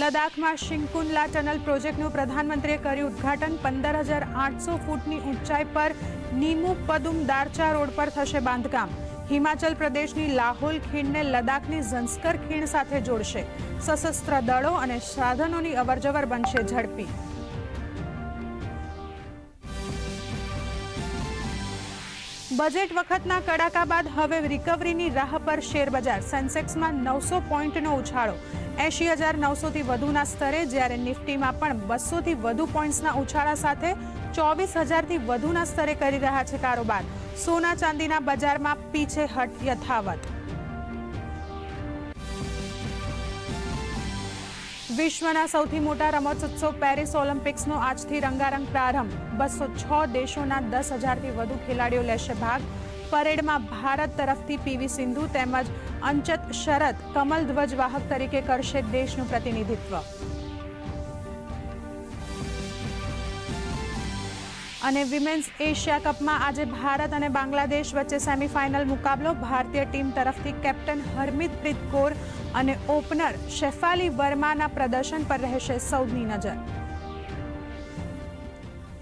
લદ્દાખમાં શિંકુનલા ટનલ પ્રોજેક્ટનું પ્રધાનમંત્રીએ કર્યું ઉદ્ઘાટન. પંદર હજાર આઠસો ફૂટની ઊંચાઈ પર નીમુ પદુમ દારચા રોડ પર થશે બાંધકામ. હિમાચલ પ્રદેશની લાહોલ ખીણને લદ્દાખની ઝંસ્કર ખીણ સાથે જોડશે. સશસ્ત્ર દળો અને સાધનોની અવરજવર બનશે ઝડપી. બજેટ વખતના કડાકા બાદ હવે રિકવરીની રાહ પર શેરબજાર. સેન્સેક્સમાં નવસો પોઈન્ટનો ઉછાળો. એંશી હજાર નવસોથી વધુના સ્તરે જ્યારે નિફ્ટીમાં પણ બસોથી વધુ પોઈન્ટ્સના ઉછાળા સાથે ચોવીસ હજારથી વધુના સ્તરે કરી રહ્યા છે કારોબાર. સોના ચાંદીના બજારમાં પીછેહટ યથાવત. વિશ્વના સૌથી મોટા રમતોત્સવ પેરિસ ઓલિમ્પિક્સનો આજથી રંગારંગ પ્રારંભ. બસો છ દેશોના દસ હજારથી વધુ ખેલાડીઓ લેશે ભાગ. પરેડમાં ભારત તરફથી પીવી સિંધુ તેમજ અંચત શરદ કમલ ધ્વજ વાહક તરીકે કરશે દેશનું પ્રતિનિધિત્વ. અને વિમેન્સ એશિયા કપમાં આજે ભારત અને બાંગ્લાદેશ વચ્ચે સેમીફાઇનલ મુકાબલો. ભારતીય ટીમ તરફથી કેપ્ટન હરમિતપ્રીત કૌર અને ઓપનર શેફાલી વર્માના પ્રદર્શન પર રહેશે સૌની નજર.